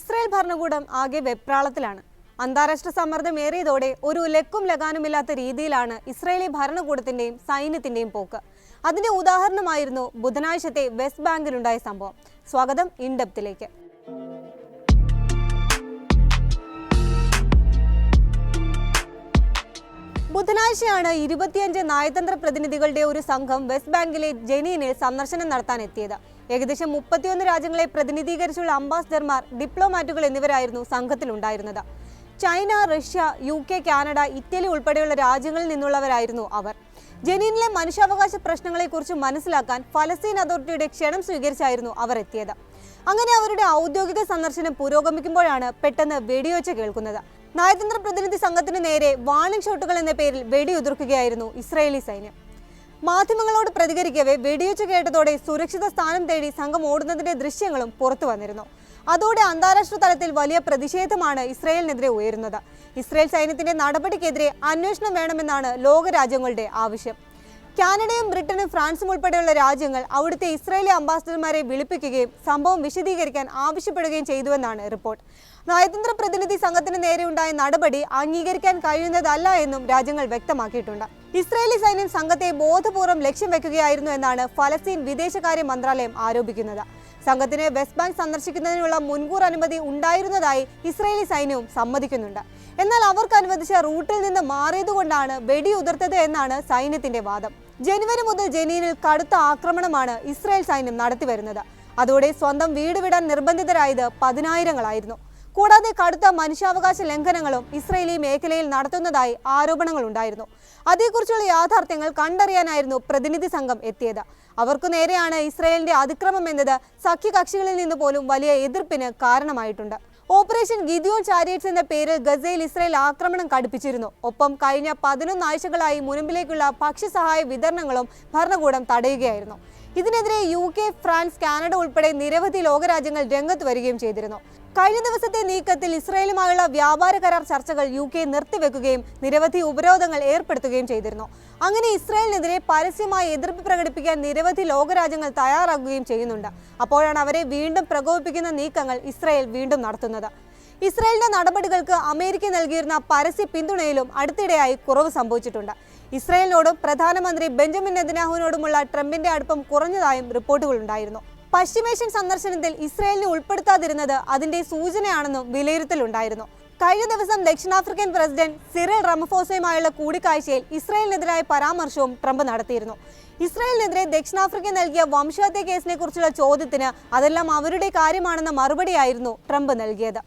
Israel ഭരണകൂടം ആകെ വെപ്രാളത്തിലാണ്. അന്താരാഷ്ട്ര സമ്മർദ്ദം ഏറിയതോടെ ഒരു ലക്കും ലഗാനുമില്ലാത്ത രീതിയിലാണ് ഇസ്രായേലി ഭരണകൂടത്തിന്റെയും സൈന്യത്തിന്റെയും പോക്ക്. അതിന്റെ ഉദാഹരണമായിരുന്നു ബുധനാഴ്ചത്തെ വെസ്റ്റ് ബാങ്കിലുണ്ടായ സംഭവം. സ്വാഗതം ഇൻഡെപ്തിലേക്ക് ബുധനാഴ്ചയാണ് ഇരുപത്തിയഞ്ച് നയതന്ത്ര പ്രതിനിധികളുടെ ഒരു സംഘം വെസ്റ്റ് ബാങ്കിലെ ജനീനിൽ സന്ദർശനം നടത്താൻ എത്തിയത് ഏകദേശം മുപ്പത്തിയൊന്ന് രാജ്യങ്ങളെ പ്രതിനിധീകരിച്ചുള്ള അംബാസിഡർമാർ ഡിപ്ലോമാറ്റുകൾ എന്നിവരായിരുന്നു സംഘത്തിലുണ്ടായിരുന്നത്. China Russia U K Canada Italy ഉൾപ്പെടെയുള്ള രാജ്യങ്ങളിൽ നിന്നുള്ളവരായിരുന്നു അവർ. ജനീനിലെ മനുഷ്യാവകാശ പ്രശ്നങ്ങളെക്കുറിച്ച് മനസ്സിലാക്കാൻ ഫലസ്തീൻ അതോറിറ്റിയുടെ ക്ഷണം സ്വീകരിച്ചായിരുന്നു അവർ എത്തിയത്. അങ്ങനെ അവരുടെ ഔദ്യോഗിക സന്ദർശനം പുരോഗമിക്കുമ്പോഴാണ് പെട്ടെന്ന് വെടിയൊച്ച കേൾക്കുന്നത്. നയതന്ത്ര പ്രതിനിധി സംഘത്തിന് നേരെ വാണിംഗ് ഷോട്ടുകൾ എന്ന പേരിൽ വെടിയുതിർക്കുകയായിരുന്നു ഇസ്രായേലി സൈന്യം. മാധ്യമങ്ങളോട് പ്രതികരിക്കവേ വെടിയൊച്ച കേട്ടതോടെ സുരക്ഷിത സ്ഥാനം തേടി സംഘം ഓടുന്നതിന്റെ ദൃശ്യങ്ങളും പുറത്തു വന്നിരുന്നു. അതോടെ അന്താരാഷ്ട്ര തലത്തിൽ വലിയ പ്രതിഷേധമാണ് ഇസ്രായേലിനെതിരെ ഉയരുന്നത്. ഇസ്രായേൽ സൈന്യത്തിന്റെ നടപടിക്കെതിരെ അന്വേഷണം വേണമെന്നാണ് ലോകരാജ്യങ്ങളുടെ ആവശ്യം. കാനഡയും ബ്രിട്ടനും ഫ്രാൻസും ഉൾപ്പെടെയുള്ള രാജ്യങ്ങൾ അവിടുത്തെ ഇസ്രായേലി അംബാസിഡർമാരെ വിളിപ്പിക്കുകയും സംഭവം വിശദീകരിക്കാൻ ആവശ്യപ്പെടുകയും ചെയ്തുവെന്നാണ് റിപ്പോർട്ട്. നയതന്ത്ര പ്രതിനിധി സംഘത്തിന് നേരെയുണ്ടായ നടപടി അംഗീകരിക്കാൻ കഴിയുന്നതല്ല എന്നും രാജ്യങ്ങൾ വ്യക്തമാക്കിയിട്ടുണ്ട്. ഇസ്രായേലി സൈന്യം സംഘത്തെ ബോധപൂർവം ലക്ഷ്യം വെക്കുകയായിരുന്നു എന്നാണ് ഫലസ്തീൻ വിദേശകാര്യ മന്ത്രാലയം ആരോപിക്കുന്നത്. സംഘത്തിന് വെസ്റ്റ് ബാങ്ക് സന്ദർശിക്കുന്നതിനുള്ള മുൻകൂർ അനുമതി ഉണ്ടായിരുന്നതായി ഇസ്രായേലി സൈന്യവും സമ്മതിക്കുന്നുണ്ട്. എന്നാൽ അവർക്ക് അനുവദിച്ച റൂട്ടിൽ നിന്ന് മാറിയതുകൊണ്ടാണ് വെടിയുതിർത്തത് എന്നാണ് സൈന്യത്തിന്റെ വാദം. ജനുവരി മുതൽ ജനീനിൽ കടുത്ത ആക്രമണമാണ് ഇസ്രായേൽ സൈന്യം നടത്തിവരുന്നത്. അതോടെ സ്വന്തം വീട് വിടാൻ നിർബന്ധിതരായത് പതിനായിരങ്ങളായിരുന്നു. കൂടാതെ കടുത്ത മനുഷ്യാവകാശ ലംഘനങ്ങളും ഇസ്രയേലി മേഖലയിൽ നടത്തുന്നതായി ആരോപണങ്ങളുണ്ടായിരുന്നു അതേക്കുറിച്ചുള്ള യാഥാർത്ഥ്യങ്ങൾ കണ്ടറിയാനായിരുന്നു പ്രതിനിധി സംഘം എത്തിയത്. അവർക്കു നേരെയാണ് ഇസ്രയേലിന്റെ അതിക്രമം എന്നത് സഖ്യകക്ഷികളിൽ നിന്ന് പോലും വലിയ എതിർപ്പിന് കാരണമായിട്ടുണ്ട്. ഓപ്പറേഷൻ ഗിദിയോൺ ചാരിയറ്റ്സ് എന്ന പേരിൽ ഗസയിൽ ഇസ്രയേൽ ആക്രമണം കടുപ്പിച്ചിരുന്നു. ഒപ്പം കഴിഞ്ഞ പതിനൊന്ന് ആഴ്ചകളായി മുനമ്പിലേക്കുള്ള ഭക്ഷ്യസഹായ വിതരണങ്ങളും ഭരണകൂടം തടയുകയായിരുന്നു. ഇതിനെതിരെ യു കെ ഫ്രാൻസ് കാനഡ ഉൾപ്പെടെ നിരവധി ലോകരാജ്യങ്ങൾ രംഗത്ത് വരികയും ചെയ്തിരുന്നു. കഴിഞ്ഞ ദിവസത്തെ നീക്കത്തിൽ ഇസ്രയേലുമായുള്ള വ്യാപാര കരാർ ചർച്ചകൾ യു കെ നിർത്തിവെക്കുകയും നിരവധി ഉപരോധങ്ങൾ ഏർപ്പെടുത്തുകയും ചെയ്തിരുന്നു. അങ്ങനെ ഇസ്രായേലിനെതിരെ പരസ്യമായി എതിർപ്പ് പ്രകടിപ്പിക്കാൻ നിരവധി ലോകരാജ്യങ്ങൾ തയ്യാറാകുകയും ചെയ്യുന്നുണ്ട്. അപ്പോഴാണ് അവരെ വീണ്ടും പ്രകോപിപ്പിക്കുന്ന നീക്കങ്ങൾ ഇസ്രായേൽ വീണ്ടും നടത്തുന്നത്. ഇസ്രായേലിന്റെ നടപടികൾക്ക് അമേരിക്ക നൽകിയിരുന്ന പരസ്യ പിന്തുണയിലും അടുത്തിടെയായി കുറവ് സംഭവിച്ചിട്ടുണ്ട്. ഇസ്രായേലിനോടും പ്രധാനമന്ത്രി ബെഞ്ചമിൻ നെതന്യാഹുവിനോടുമുള്ള ട്രംപിന്റെ അടുപ്പം കുറഞ്ഞതായും റിപ്പോർട്ടുകളുണ്ടായിരുന്നു പശ്ചിമേഷ്യൻ സന്ദർശനത്തിൽ ഇസ്രായേലിനെ ഉൾപ്പെടുത്താതിരുന്നത് അതിന്റെ സൂചനയാണെന്നും വിലയിരുത്തലുണ്ടായിരുന്നു. കഴിഞ്ഞ ദിവസം ദക്ഷിണാഫ്രിക്കൻ പ്രസിഡന്റ് സിറിൽ റമഫോസയുമായുള്ള കൂടിക്കാഴ്ചയിൽ ഇസ്രായേലിനെതിരായ പരാമർശവും ട്രംപ് നടത്തിയിരുന്നു. ഇസ്രായേലിനെതിരെ ദക്ഷിണാഫ്രിക്ക നൽകിയ വംശഹത്യ കേസിനെ കുറിച്ചുള്ള ചോദ്യത്തിന് അതെല്ലാം അവരുടെ കാര്യമാണെന്ന മറുപടിയായിരുന്നു ട്രംപ് നൽകിയത്.